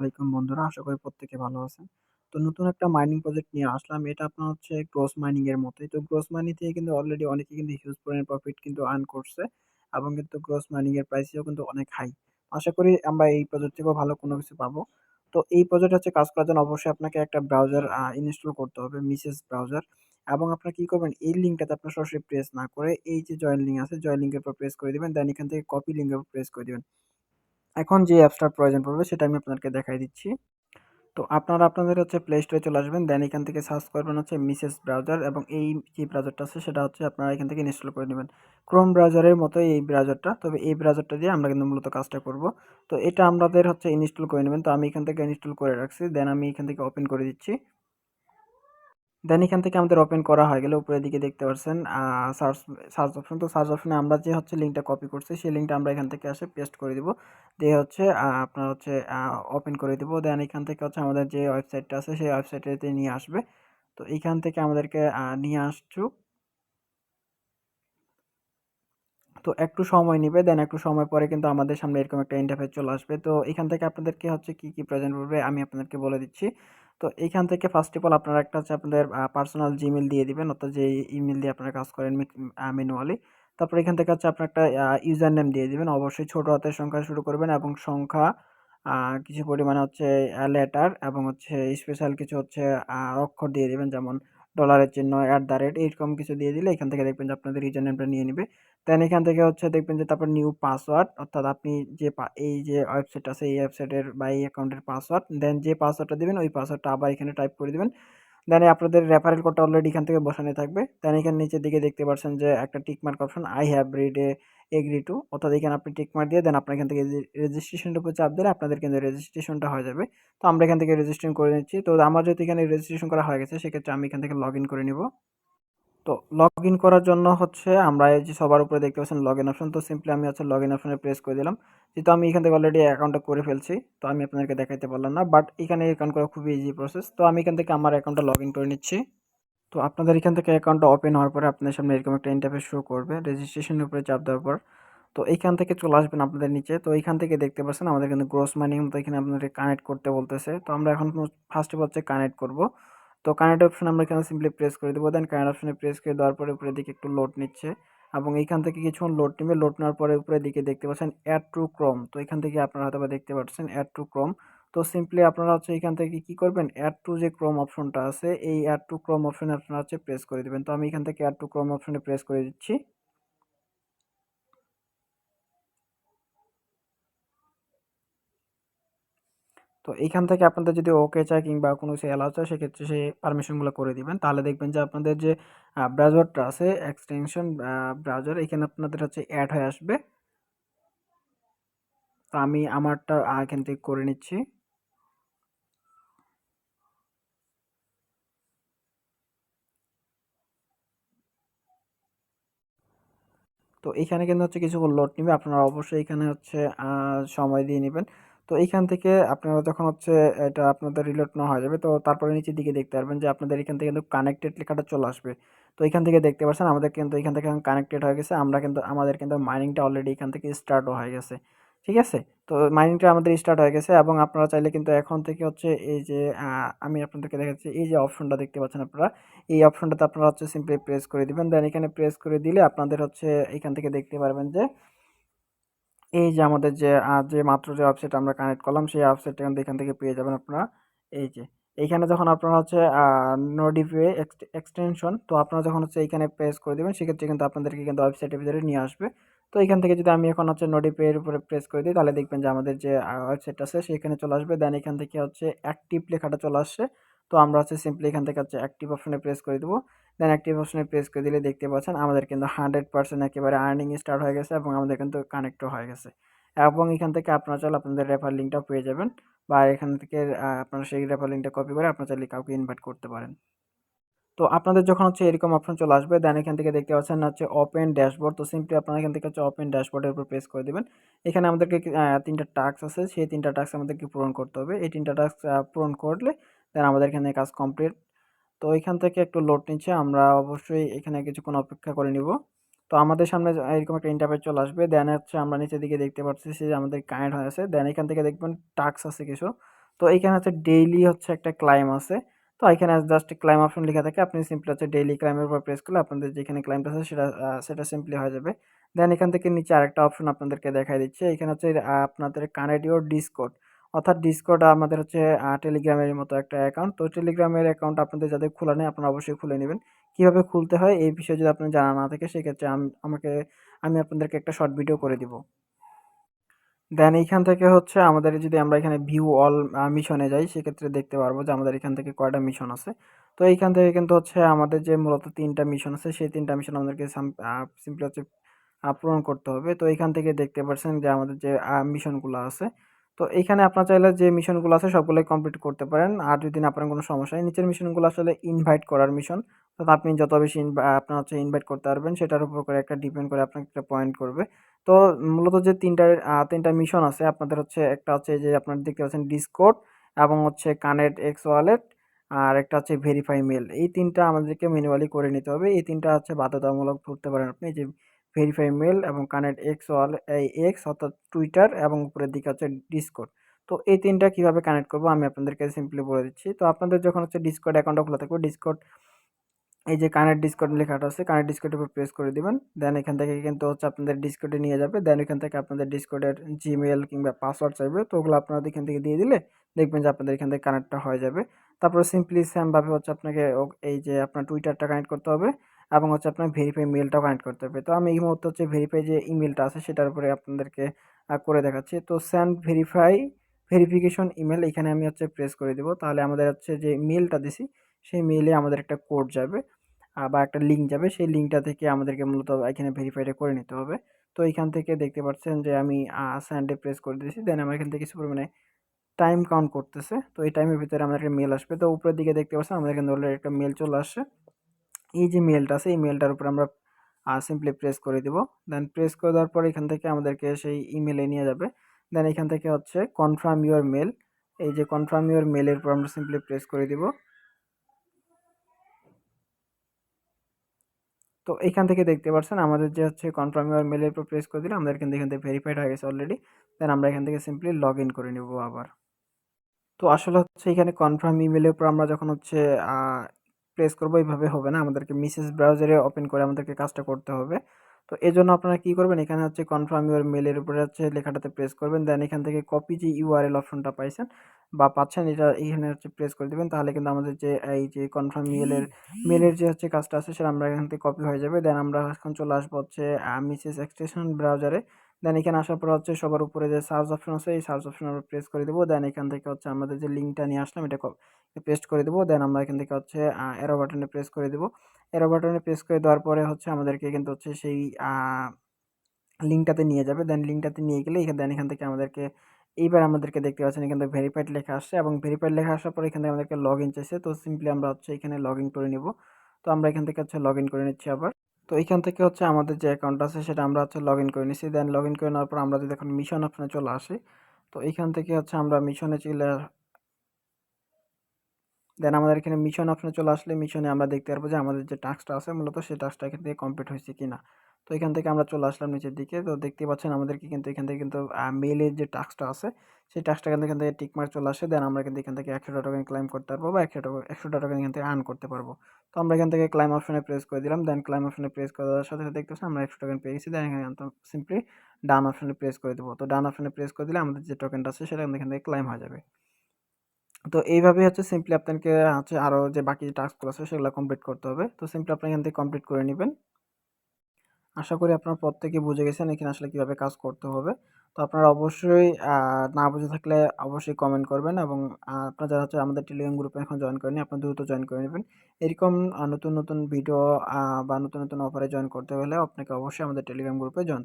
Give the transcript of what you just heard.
আলাইকুম বন্ধুরা, আশা করি প্রত্যেকে ভালো আছেন। তো নতুন একটা মাইনিং প্রজেক্ট নিয়ে আসলাম। এটা আপনার হচ্ছে গ্রোস মাইনিং এর মতোই। তো গ্রোস মাইনিং থেকে কিন্তু অলরেডি অনেকে কিন্তু হিউজ পরিমাণ প্রফিট কিন্তু আর্ন করছে এবং কিন্তু গ্রোস মাইনিং এর প্রাইসও কিন্তু অনেক হাই। আশা করি আমরা এই প্রজেক্ট থেকেও ভালো কোনো কিছু পাবো। তো এই প্রজেক্ট হচ্ছে কাজ করার জন্য অবশ্যই আপনাকে একটা ব্রাউজার ইনস্টল করতে হবে মিসেস ব্রাউজার এবং আপনারা কি করবেন, এই লিঙ্কটাতে আপনার সরাসরি প্রেস না করে এই যে জয়েন লিঙ্ক আছে জয়েন লিঙ্কের উপর প্রেস করে দিবেন। দেন এখান থেকে কপি লিঙ্কের উপর প্রেস করে দিবেন। এখন যে অ্যাপসটার প্রয়োজন পড়বে সেটা আমি আপনাদেরকে দেখাই দিচ্ছি। তো আপনারা আপনাদের হচ্ছে প্লে স্টোরে চলে আসবেন দেন এখান থেকে সার্চ করবেন হচ্ছে মিসেস ব্রাউজার এবং এই যে ব্রাউজারটা আছে সেটা হচ্ছে আপনারা এখান থেকে ইনস্টল করে নেবেন। ক্রোম ব্রাউজারের মতো এই ব্রাউজারটা তবে এই ব্রাউজারটা দিয়ে আমরা কিন্তু মূলত কাজটা করব। তো এটা আমাদের হচ্ছে ইনস্টল করে নেবেন। তো আমি এখান থেকে ইনস্টল করে রাখছি দেন আমি এখান থেকে ওপেন করে দিচ্ছি। দেন এখান থেকে আমাদের ওপেন করা হয়ে গেলে উপরের দিকে দেখতে পাচ্ছেন সার্চ সার্চ অপশন তো সার্চ অপশনে আমরা যে হচ্ছে লিঙ্কটা কপি করছি, সেই লিঙ্কটা আমরা এখান থেকে আসে পেস্ট করে দিব। দিয়ে হচ্ছে আপনার হচ্ছে ওপেন করে দিব। দেন এখান থেকে হচ্ছে আমাদের যে ওয়েবসাইটটা আছে, সেই ওয়েবসাইটটাতে নিয়ে আসবে। তো এইখান থেকে আমাদেরকে নিয়ে আসছু তো একটু সময় নেবে দেন একটু সময় পরে কিন্তু আমাদের সামনে এরকম একটা ইন্টারফেস চলে আসবে। তো এখান থেকে আপনাদেরকে হচ্ছে কি কি প্রেজেন্ট করবে, আমি আপনাদেরকে বলে দিচ্ছি। তো এইখান থেকে ফার্স্ট অফ অল আপনারা একটা হচ্ছে আপনাদের পার্সোনাল জিমেল দিয়ে দিবেন, অর্থাৎ যে ইমেল দিয়ে আপনারা কাজ করেন ম্যানুয়ালি তারপর এখান থেকে হচ্ছে আপনার একটা ইউজার নেম দিয়ে দিবেন। অবশ্যই ছোট হাতের সংখ্যা শুরু করবেন এবং সংখ্যা কিছু পরিমাণে হচ্ছে লেটার এবং হচ্ছে স্পেশাল কিছু হচ্ছে অক্ষর দিয়ে দিবেন। যেমন ডলারের চিহ্ন অ্যাট দ্য রেট এইরকম কিছু দিয়ে দিলে এখান থেকে দেখবেন যে আপনাদের রিজন নেমটা নিয়ে নেবে। দেন এখান থেকে হচ্ছে দেখবেন যে তারপর নিউ পাসওয়ার্ড অর্থাৎ আপনি যে এই যে ওয়েবসাইট আছে, এই ওয়েবসাইটের বা এই অ্যাকাউন্টের পাসওয়ার্ড দেন যে পাসওয়ার্ডটা দেবেন, ওই পাসওয়ার্ডটা আবার এখানে টাইপ করে দেবেন। দেন আপনাদের রেফারেল কোডটা অলরেডি এখান থেকে বসানো থাকবে। দেন এখানে নিচের দিকে দেখতে পাচ্ছেন যে একটা tick mark option I have read a agree to অর্থাৎ এখানে আপনি টিকমার্ক দিয়ে দেন আপনার এখান থেকে রেজিস্ট্রেশনটার উপর চাপ দিলে আপনাদের কিন্তু রেজিস্ট্রেশনটা হয়ে যাবে। তো আমরা এখান থেকে রেজিস্ট্রেশন করে নিচ্ছি। তো আমার যেহেতু এখানে রেজিস্ট্রেশন করা হয়ে গেছে, সেক্ষেত্রে আমি এখান থেকে লগ ইন করে নিব। তো লগ ইন করার জন্য হচ্ছে আমরা এই যে সবার উপরে দেখতে পাচ্ছেন লগ ইন অপশন তো সিম্পলি আমি হচ্ছে লগ ইন অপশনে প্রেস করে দিলাম। যেহেতু আমি এখান থেকে অলরেডি অ্যাকাউন্টটা করে ফেলছি, তো আমি আপনাদেরকে দেখাইতে পারলাম না বাট এখানে অ্যাকাউন্ট করা খুবই ইজি প্রসেস তো আমি এখান থেকে আমার অ্যাকাউন্টটা লগ ইন করে নিচ্ছি। তো আপনাদের এখান থেকে অ্যাকাউন্টটা ওপেন হওয়ার পরে আপনাদের সামনে এরকম একটা ইন্টারফেস শো করবে রেজিস্ট্রেশনের উপরে চাপ দেওয়ার পর। তো এইখান থেকে চলে আসবেন আপনাদের নিচে। তো এইখান থেকে দেখতে পাচ্ছেন আমাদের কিন্তু গ্রোস মাইনিং মতো এখানে আপনাদের কানেক্ট করতে বলতেছে। তো আমরা এখন ফার্স্ট অফ হচ্ছে কানেক্ট করব। তো কানেক্ট অপশন আমরা এখানে সিম্পলি প্রেস করে দেবো। দেন কানেক্ট অপশনে প্রেস করে দেওয়ার পরে উপরের দিকে একটু লোড নিচ্ছে এবং এইখান থেকে কিছুক্ষণ লোড নেবে। লোড নেওয়ার পরে উপরের দিকে দেখতে পাচ্ছেন অ্যাড টু ক্রম তো এখান থেকে আপনারা হয়তো দেখতে পাচ্ছেন অ্যাড টু ক্রম তো সিম্পলি আপনারা হচ্ছে এখান থেকে কি করবেন? অ্যাড টু যে ক্রম অপশনটা আছে, এই অ্যাড টু ক্রম অপশনে আপনারা হচ্ছে প্রেস করে দেবেন। তো আমি এখান থেকে অ্যাড টু ক্রম অপশনে প্রেস করে দিচ্ছি। তো এইখান থেকে আপনাদের যদি ওকে চায় কিংবা কোনো কিছু অ্যালাউ চায়, সেক্ষেত্রে সেই পারমিশনগুলো করে দিবেন। তাহলে দেখবেন যে আপনাদের যে ব্রাউজারটা আছে এক্সটেনশন ব্রাউজার এখানে আপনাদের হচ্ছে অ্যাড হয়ে আসবে। তো আমি আমারটা এখান থেকে করে নিচ্ছি। তো এখানে কিন্তু হচ্ছে কিছু লোড নিবে। আপনারা অবশ্যই এখানে হচ্ছে সময় দিয়ে নেবেন। তো এইখান থেকে আপনারা যখন হচ্ছে এটা আপনাদের রিলোড না হয়ে যাবে, তো তারপরে নিচের দিকে দেখতে পারবেন যে আপনাদের এখান থেকে কিন্তু কানেক্টেড লেখাটা চলে আসবে। তো এখান থেকে দেখতে পাচ্ছেন আমাদের কিন্তু এখান থেকে কানেক্টেড হয়ে গেছে, আমরা কিন্তু, আমাদের কিন্তু মাইনিংটা অলরেডি এখান থেকে স্টার্টও হয়ে গেছে। ঠিক আছে? তো মাইনিংটা আমাদের স্টার্ট হয়ে গেছে এবং আপনারা চাইলে কিন্তু এখন থেকে হচ্ছে এই যে আমি আপনাদেরকে দেখাচ্ছি, এই যে অপশনটা দেখতে পাচ্ছেন আপনারা, এই অপশনটাতে আপনারা হচ্ছে সিম্পলি প্রেস করে দেবেন। দেন এখানে প্রেস করে দিলে আপনাদের হচ্ছে এখান থেকে দেখতে পারবেন যে এই যে আমাদের যে যে মাত্র যে ওয়েবসাইট আমরা কানেক্ট করলাম, সেই ওয়েবসাইটটা কিন্তু এখান থেকে পেয়ে যাবেন আপনারা। এই যে এইখানে যখন আপনারা হচ্ছে নোটিফাই এক্সটেনশন তো আপনারা যখন হচ্ছে এইখানে প্রেস করে দেবেন, সেক্ষেত্রে কিন্তু আপনাদেরকে কিন্তু ওয়েবসাইটের ভিতরে নিয়ে আসবে। তো এখান থেকে যদি আমি এখন হচ্ছে নোটিফাইয়ের উপরে প্রেস করে দিই, তাহলে দেখবেন যে আমাদের যে ওয়েবসাইট আছে, সেখানে চলে আসবে। দেন এখান থেকে হচ্ছে অ্যাক্টিভ লেখাটা চলে আসছে। তো আমরা হচ্ছে সিম্পলি এখান থেকে হচ্ছে অ্যাক্টিভ অপশনে প্রেস করে দেবো। দেন অ্যাক্টিভ অপশনে প্রেস করে দিলে দেখতে পাচ্ছেন আমাদের কিন্তু হান্ড্রেড পার্সেন্ট একেবারে আর্নিং স্টার্ট হয়ে গেছে এবং আমাদের কিন্তু কানেক্টও হয়ে গেছে। এবং এখান থেকে আপনারা চাইলে আপনাদের রেফার লিঙ্কটাও পেয়ে যাবেন বা এখান থেকে আপনারা সেই রেফার লিঙ্কটা কপি করে আপনারা চাইলে কাউকে ইনভাইট করতে পারেন। তো আপনাদের যখন হচ্ছে এরকম অপশন চলে আসবে দেন এখান থেকে দেখতে পাচ্ছেন হচ্ছে ওপেন ড্যাশবোর্ড তো সিম্পলি আপনারা এখান থেকে হচ্ছে ওপেন ড্যাশবোর্ডের উপর প্রেস করে দেবেন। এখানে আমাদেরকে তিনটা টাস্ক আছে। সেই তিনটা টাস্ক আমাদেরকে পূরণ করতে হবে। এই তিনটা টাস্ক পূরণ করলে দেন আমাদের এখানে কাজ কমপ্লিট। তো এখান থেকে একটু লোড নিচ্ছে, আমরা অবশ্যই এখানে কিছুক্ষণ অপেক্ষা করে নিব। তো আমাদের সামনে এরকম একটা ইন্টারফেস চলে আসবে। দেন হচ্ছে আমরা নিচের দিকে দেখতে পাচ্ছি যে আমাদের কানেক্ট হয়েছে দেন এখান থেকে দেখবেন টাক্স আছে কিছু। তো এইখানে হচ্ছে ডেইলি হচ্ছে একটা ক্লাইম আছে। তো এখানে জাস্ট ক্লাইম অপশন লেখা থাকে। আপনি সিম্পলি হচ্ছে ডেইলি ক্লাইমের উপর প্রেস করলে আপনাদের যেখানে ক্লাইমটা আছে সেটা সেটা সিম্পলি হয়ে যাবে। দেন এখান থেকে নিচে আরেকটা অপশন আপনাদেরকে দেখাই দিচ্ছে। এখানে হচ্ছে আপনাদের ইউর ডিসকোড অর্থাৎ ডিসকোড আমাদের হচ্ছে টেলিগ্রামের মতো একটা অ্যাকাউন্ট তো টেলিগ্রামের অ্যাকাউন্ট আপনাদের যাদের খোলা নেই, আপনারা অবশ্যই খুলে নেবেন। কীভাবে খুলতে হয়, এই বিষয়ে যদি আপনার জানা না থাকে, সেক্ষেত্রে আম- আমাকে, আমি আপনাদেরকে একটা শর্ট ভিডিও করে দিব। দেন এইখান থেকে হচ্ছে আমাদের যদি আমরা এখানে ভিউ অল মিশনে যাই, সেক্ষেত্রে দেখতে পারব যে আমাদের এখান থেকে কয়টা মিশন আছে। তো এইখান থেকে কিন্তু হচ্ছে আমাদের যে মূলত তিনটা মিশন আছে, সেই তিনটা মিশন আমাদেরকে সিম্পলি হচ্ছে পূরণ করতে হবে। তো এইখান থেকে দেখতে পাচ্ছেন যে আমাদের যে মিশনগুলো আছে তো এইখানে আপনার চাইলে যে মিশনগুলো আছে সবগুলোই কমপ্লিট করতে পারেন। আর যদি পারেন কোনো সমস্যা নেই নিচের মিশনগুলো আসলে ইনভাইট করার মিশন তো আপনি যত বেশি আপনার হচ্ছে ইনভাইট করতে পারবেন, সেটার উপর করে একটা ডিপেন্ড করে আপনাকে একটা পয়েন্ট করবে। তো মূলত যে তিনটা তিনটা মিশন আছে, আপনাদের হচ্ছে একটা হচ্ছে যে আপনার দেখতে পাচ্ছেন ডিসকোড এবং হচ্ছে কানেক্ট এক্স ওয়ালেট আর একটা হচ্ছে ভেরিফাই মেল এই তিনটা আমাদেরকে ম্যানুয়ালি করে নিতে হবে। এই তিনটা হচ্ছে বাধ্যতামূলক ধরতে পারেন আপনি। যে ভেরিফাই মেল এবং কানেক্ট এক্স ওয়াল এই এক্স অর্থাৎ টুইটার এবং উপরের দিকে হচ্ছে ডিসকোড তো এই তিনটা কীভাবে কানেক্ট করব আমি আপনাদেরকে সিম্পলি বলে দিচ্ছি। তো আপনাদের যখন হচ্ছে ডিসকোড অ্যাকাউন্টটা খোলা থাকবে ডিসকোড এই যে কানেক্ট ডিসকোড লেখাটা আছে কানেক্ট ডিসকর্ডের উপর প্রেস করে দিবেন। দেন এখান থেকে কিন্তু হচ্ছে আপনাদের ডিসকোডে নিয়ে যাবে। দেন এখান থেকে আপনাদের ডিসকোডের জিমেল কিংবা পাসওয়ার্ড চাইবে। তো ওগুলো আপনারা এখান থেকে দিয়ে দিলে দেখবেন যে আপনাদের এখান থেকে কানেক্টটা হয়ে যাবে। তারপর সিম্পলি সেমভাবে হচ্ছে আপনাকে এই যে আপনার টুইটারটা কানেক্ট করতে হবে। এবং হচ্ছে আপনার ভেরিফাই মেলটাও কানেক্ট করতে হবে। তো আমি এই মুহূর্তে হচ্ছে ভেরিফাই যে ইমেলটা আছে সেটার উপরে আপনাদেরকে করে দেখাচ্ছি। তো সেন্ড ভেরিফাই ভেরিফিকেশন ইমেল এখানে আমি হচ্ছে প্রেস করে দেবো। তাহলে আমাদের হচ্ছে যে মেলটা দিছি, সেই মেলে আমাদের একটা কোড যাবে বা একটা লিঙ্ক যাবে। সেই লিঙ্কটা থেকে আমাদেরকে মূলত এখানে ভেরিফাইটা করে নিতে হবে। তো এইখান থেকে দেখতে পাচ্ছেন যে আমি স্যান্ডে প্রেস করে দিয়েছি দেন আমার এখান থেকে কিছু পরিমাণে টাইম কাউন্ট করতেছে। তো এই টাইমের ভিতরে আমাদের একটা মেল আসবে। তো উপরের দিকে দেখতে পাচ্ছেন আমাদের এখানে অলরেডি একটা মেল চলে আসছে। এই যে মেলটা আছে, এই মেলটার উপর আমরা সিম্পলি প্রেস করে দিব। দেন প্রেস করে দেওয়ার পর এখান থেকে আমাদেরকে সেই ইমেলে নিয়ে যাবে। দেন এখান থেকে হচ্ছে কনফার্ম ইউর মেল এই যে কনফার্ম ইউর মেলের উপর আমরা সিম্পলি প্রেস করে দিব। তো এখান থেকে দেখতে পাচ্ছেন, আমাদের যে হচ্ছে কনফার্ম ইউর মেলের উপর প্রেস করে দিলে আমাদের কিন্তু এখান থেকে ভেরিফাইড হয়ে গেছে অলরেডি দেন আমরা এখান থেকে সিম্পলি লগ ইন করে নেব আবার। তো আসলে হচ্ছে এখানে কনফার্ম ইমেলের উপর আমরা যখন হচ্ছে প্রেস করব, এইভাবে হবে না। আমাদেরকে মিসেস ব্রাউজারে ওপেন করে আমাদেরকে কাজটা করতে হবে। তো এই জন্য আপনারা কী করবেন? এখানে হচ্ছে কনফার্ম ইউর মেলের উপরে হচ্ছে লেখাটাতে প্রেস করবেন। দেন এখান থেকে কপি যে ইউআরএল অপশনটা পাইছেন বা পাচ্ছেন, এটা এখানে হচ্ছে প্রেস করে দেবেন। তাহলে কিন্তু আমাদের যে, এই যে কনফার্ম মেলের মেলের যে হচ্ছে কাজটা আছে, সেটা আমরা এখান থেকে কপি হয়ে যাবে। দেন আমরা এখন চলে আসব হচ্ছে মিসেস এক্সটেনশন ব্রাউজারে দেন এখানে আসার পর হচ্ছে সবার উপরে যে সার্চ অপশন আছে, এই সার্চ অপশন আমরা প্রেস করে দেবো। দেন এখান থেকে হচ্ছে আমাদের যে লিঙ্কটা নিয়ে আসলাম, এটা পেস্ট করে দেবো। দেন আমরা এখান থেকে হচ্ছে এরো বাটনে প্রেস করে দেবো। এরো বাটনে প্রেস করে দেওয়ার পরে হচ্ছে আমাদেরকে কিন্তু হচ্ছে সেই লিঙ্কটাতে নিয়ে যাবে। দেন লিঙ্কটাতে নিয়ে গেলে এখানে দেন এখান থেকে আমাদেরকে, এইবার আমাদেরকে দেখতে পাচ্ছেন এখান থেকে ভেরিফাইড লেখা আসছে এবং ভেরিফাইড লেখা আসার পরে এখান থেকে আমাদেরকে লগ ইন চাইছে। তো সিম্পলি আমরা হচ্ছে এখানে লগ ইন করে নিব। তো আমরা এখান থেকে হচ্ছে লগ ইন করে নিচ্ছি আবার। তো এখান থেকে হচ্ছে আমাদের যে অ্যাকাউন্ট আছে সেটা আমরা হচ্ছে লগ ইন করে নিচ্ছি দেন লগ ইন করে নেওয়ার পর আমরা যদি এখন মিশন অপশানে চলে আসি, তো এখান থেকে হচ্ছে আমরা মিশনে চলে দেন আমাদের এখানে মিশন অপশানে চলে আসলে মিশনে আমরা দেখতে পারব যে আমাদের যে টাস্কটা আছে মূলত সেই টাস্কটা এখান থেকে কমপ্লিট হয়েছে কিনা। তো এখান থেকে আমরা চলে আসলাম নিচের দিকে। তো দেখতে পাচ্ছেন আমাদেরকে কিন্তু এখান থেকে কিন্তু মেলের যে টাস্কটা আছে, সেই টাস্কটা কিন্তু এখান থেকে টিকমার্ক চলে আসে। দেন আমরা কিন্তু এখান থেকে একশোটা টোকেন ক্লাইম করতে পারব বা একশো টাকা একশোটা টোকেন এখান থেকে আর্ন করতে পারব। তো আমরা এখান থেকে ক্লাইম অপশনে প্রেস করে দিলাম। দেন ক্লাইম অপশনে প্রেস করে দেওয়ার সাথে সাথে দেখতে পাচ্ছি আমরা একশো টোকেন পেয়ে গেছি। দেন এখানে সিম্পলি ডান অপশনে প্রেস করে দেবো। তো ডান অপশনে প্রেস করে দিলে আমাদের যে টোকেনটা আছে সেটা এখান থেকে ক্লাইম হয়ে যাবে। তো এইভাবে হচ্ছে সিম্পলি আপনাকে হচ্ছে আরও যে বাকি যে টাস্কগুলো আছে সেগুলো কমপ্লিট করতে হবে। তো সিম্পলি আপনি এখান থেকে কমপ্লিট করে নেবেন। আশা করি আপনারা প্রত্যেকে বুঝে গেছেন এখানে আসলে কীভাবে কাজ করতে হবে। তো আপনারা অবশ্যই না বুঝে থাকলে অবশ্যই কমেন্ট করবেন এবং আপনারা যারা হচ্ছে আমাদের টেলিগ্রাম গ্রুপে এখন জয়েন করেনি আপনারা দ্রুত জয়েন করে নেবেন। এরকম নতুন নতুন ভিডিও বা নতুন নতুন অফারে জয়েন করতে হলে আপনাকে অবশ্যই আমাদের টেলিগ্রাম গ্রুপে জয়েন